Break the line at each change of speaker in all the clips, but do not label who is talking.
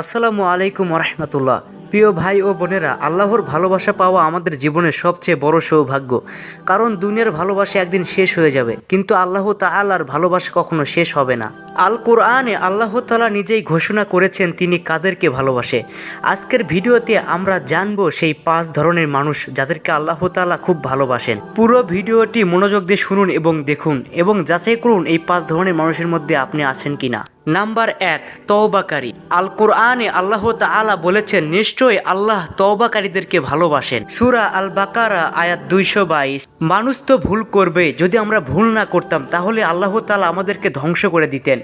আসসালামু আলাইকুম রহমতুল্লাহ প্রিয় ভাই ও বোনেরা, আল্লাহর ভালোবাসা পাওয়া আমাদের জীবনের সবচেয়ে বড় সৌভাগ্য। কারণ দুনিয়ার ভালোবাসা একদিন শেষ হয়ে যাবে, কিন্তু আল্লাহ তা তাআলার ভালোবাসা কখনো শেষ হবে না। আল কোরআনে আল্লাহ তাআলা নিজেই ঘোষণা করেছেন, তিনি কাদেরকে ভালোবাসে। আজকের ভিডিওতে আমরা জানব সেই পাঁচ ধরনের মানুষ যাদেরকে আল্লাহ তাআলা খুব ভালোবাসেন। পুরো ভিডিওটি মনোযোগ দিয়ে শুনুন এবং দেখুন এবং যাচাই করুন এই পাঁচ ধরনের মানুষের মধ্যে আপনি আছেন কিনা। নাম্বার এক, তওবাকারী। আল কোরআনে আল্লাহ তাআলা বলেছেন, নিশ্চয়ই আল্লাহ তওবাকারীদেরকে ভালোবাসেন। সুরা আল বাকারা আয়াত দুইশো বাইশ। মানুষ তো ভুল করবে যদি আমরা ভুল না করতাম, তাহলে আল্লাহ তালা আমাদেরকে ধ্বংস করে দিতেন।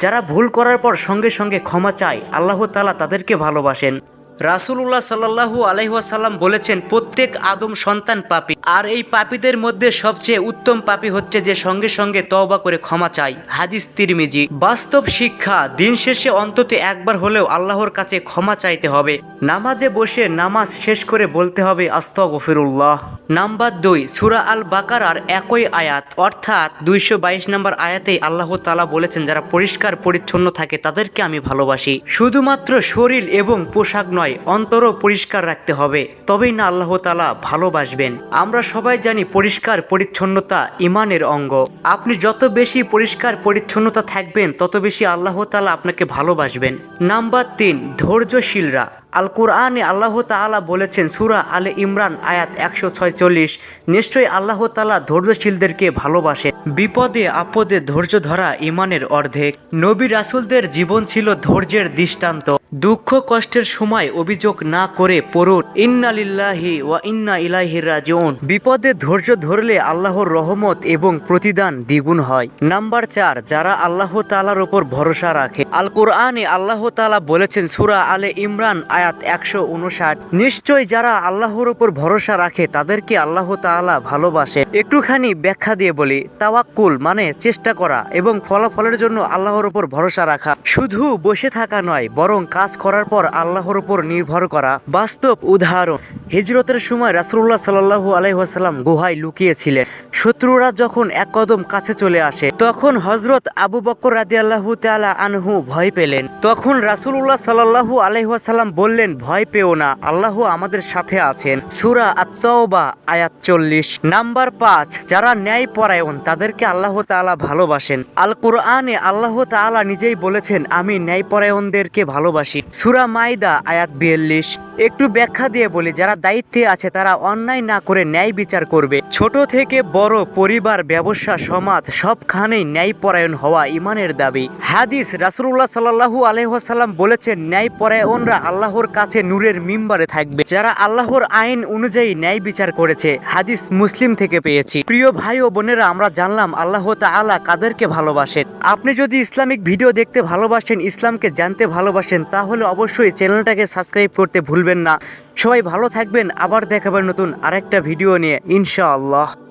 যারা ভুল করার পর সঙ্গে সঙ্গে ক্ষমা চায়, আল্লাহ তালা তাদেরকে ভালোবাসেন। রাসুলুল্লাহ সাল্লাহু আলহাসাল্লাম বলেছেন, প্রত্যেক আদম সন্তান পাপী। আর এই পাপীদের মধ্যে সবচেয়ে উত্তম পাপী হচ্ছে যে সঙ্গে সঙ্গে তওবা করে ক্ষমা চাই হাদিস তিরমিজি, বাস্তব শিক্ষা দিন শেষে অন্তত একবার হলেও আল্লাহর কাছে ক্ষমা চাইতে হবে। নামাজে বসে নামাজ শেষ করে বলতে হবে আস্ত গফিরুল্লাহ নাম্বার দুই, সুরা আল বাকারার একই আয়াত, অর্থাৎ দুইশো বাইশ নম্বর আয়াতেই আল্লাহ তালা বলেছেন, যারা পরিষ্কার পরিচ্ছন্ন থাকে তাদেরকে আমি ভালোবাসি। শুধুমাত্র শরীর এবং পোশাক নয় অন্তরও পরিষ্কার রাখতে হবে। তবেই না আল্লাহ তালা ভালোবাসবেন। আমরা সবাই জানি পরিষ্কার পরিচ্ছন্নতা ইমানের অঙ্গ। আপনি যত বেশি পরিষ্কার পরিচ্ছন্নতা থাকবেন, তত বেশি আল্লাহ তালা আপনাকে ভালোবাসবেন। নাম্বার তিন, ধৈর্যশীলরা। আল কোরআনে আল্লাহ তাআলা বলেছেন, সুরা আলে ইমরান, আয়াত একশো ছয়চল্লিশ। নিশ্চয়ই আল্লাহ তাআলা ধৈর্যশীলদেরকে ভালোবাসে। বিপদে আপদে ধৈর্য ধরা ইমানের অর্ধেক। নবী রাসূলদের জীবন ছিল ধৈর্যের দৃষ্টান্ত। দুঃখ কষ্টের সময় অভিযোগ না করে পড়ুন, ইন্না লিল্লাহি ওয়া ইন্না ইলাহি রাজিউন। বিপদে ধৈর্য ধরলে আল্লাহর রহমত এবং প্রতিদান দ্বিগুণ হয়। নাম্বার চার, যারা আল্লাহ তালার ওপর ভরসা রাখে। আল কোরআনে আল্লাহ তাআলা বলেছেন, সুরা আলে ইমরান একশো উনষাট। নিশ্চয় যারা আল্লাহর ওপর ভরসা রাখে, তাদেরকে আল্লাহ তাআলা ভালোবাসে। একটুখানি ব্যাখ্যা দিয়ে বলি, তাওয়াক্কুল মানে চেষ্টা করা এবং ফলাফলের জন্য আল্লাহর ওপর ভরসা রাখা। শুধু বসে থাকা নয়, বরং কাজ করার পর আল্লাহর ওপর নির্ভর করা। বাস্তব উদাহরণ, হিজরতের সময় রাসূলুল্লাহ সাল্লাল্লাহু আলাইহি গুহায় লুকিয়েছিলেন। শত্রুরা যখন এক কদম কাছে চলে আসে, তখন হজরত আবু বকর রাদিয়াল্লাহু তাআলা আনহু ভয় পেলেন। তখন রাসূলুল্লাহ সাল্লাল্লাহু আলাইহি ওয়াসাল্লাম বললেন, ভয় পেও না, আল্লাহ আমাদের সাথে আছেন। সুরা আত-তাওবা, আয়াত চল্লিশ। নাম্বার পাঁচ, যারা ন্যায় পরায়ণ, তাদেরকে আল্লাহ তাআলা ভালোবাসেন। আল কোরআনে আল্লাহ তাআলা নিজেই বলেছেন, আমি ন্যায় পরায়ণদেরকে ভালোবাসি। সুরা মাইদা আয়াত বিয়াল্লিশ। একটু ব্যাখ্যা দিয়ে বলি, যারা দায়িত্বে আছে, তারা অন্যায় না করে ন্যায় বিচার করবে। ছোট থেকে বড় পরিবার, ব্যবসা, সমাজ সবখানেই ন্যায় পরায়ণ হওয়া ইমানের দাবি। হাদিস রাসূলুল্লাহ সাল্লাল্লাহু আলাইহি ওয়াসাল্লাম বলেছেন ন্যায় পরায়ণরা আল্লাহর কাছে নূরের মিম্বারে থাকবে। যারা আল্লাহর আইন অনুযায়ী ন্যায় বিচার করেছে, হাদিস মুসলিম থেকে পেয়েছি। প্রিয় ভাই ও বোনেরা, আমরা জানলাম আল্লাহ তাআলা কাদেরকে ভালোবাসেন। আপনি যদি ইসলামিক ভিডিও দেখতে ভালোবাসেন, ইসলামকে জানতে ভালোবাসেন, তাহলে অবশ্যই চ্যানেলটাকে সাবস্ক্রাইব করতে ভুলবেন না। সবাই ভালো থাকবেন, আবার দেখাবেন নতুন আরেকটা ভিডিও নিয়ে, ইনশাআল্লাহ।